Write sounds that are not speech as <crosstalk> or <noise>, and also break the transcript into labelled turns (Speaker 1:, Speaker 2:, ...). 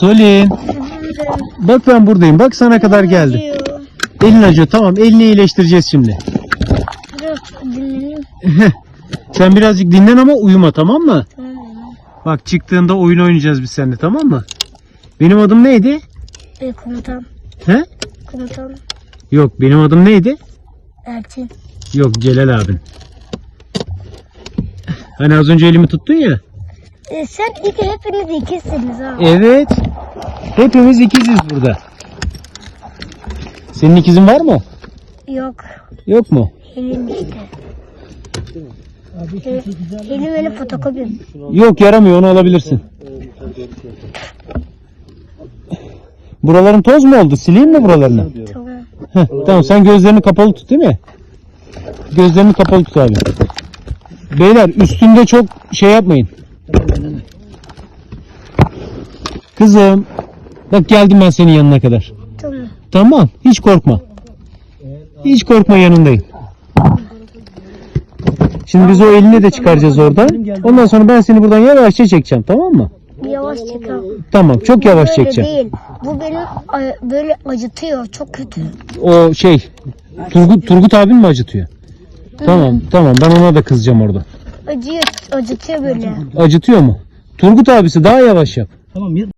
Speaker 1: Solin. Bak ben buradayım. Bak sana kadar geldim. Elin acıyor. Tamam elini iyileştireceğiz şimdi. <laughs> Sen birazcık dinlen ama uyuma tamam mı? Bak çıktığında oyun oynayacağız biz seninle tamam mı? Benim adım neydi?
Speaker 2: E, komutan.
Speaker 1: He?
Speaker 2: Komutan.
Speaker 1: Yok benim adım neydi?
Speaker 2: Elçin.
Speaker 1: Yok Celal abin. Hani az önce elimi tuttun ya.
Speaker 2: E, sen iki hepiniz ikisiniz ha.
Speaker 1: Evet. Hepimiz ikiziz burada. Senin ikizin var mı?
Speaker 2: Yok.
Speaker 1: Yok mu?
Speaker 2: Helin işte. Benim fotokopim.
Speaker 1: Yok yaramıyor onu alabilirsin. Buraların toz mu oldu? Sileyim mi buralarını?
Speaker 2: Tamam.
Speaker 1: Heh, tamam sen gözlerini kapalı tut değil mi? Gözlerini kapalı tut abi. Beyler üstünde çok şey yapmayın. Kızım. Bak geldim ben senin yanına kadar.
Speaker 2: Tamam.
Speaker 1: Tamam hiç korkma. Hiç korkma yanındayım. Şimdi biz o elini de çıkaracağız oradan. Ondan sonra ben seni buradan yavaşça çekeceğim tamam mı?
Speaker 2: Yavaş çıkar.
Speaker 1: Tamam çok yavaş
Speaker 2: Böyle
Speaker 1: çekeceğim.
Speaker 2: değil. Bu beni böyle acıtıyor. Çok kötü.
Speaker 1: O şey Turgut, Turgut abin mi acıtıyor? Tamam tamam ben ona da kızacağım orada.
Speaker 2: Acıyor, acıtıyor böyle.
Speaker 1: Acıtıyor mu? Turgut abisi daha yavaş yap.
Speaker 3: Tamam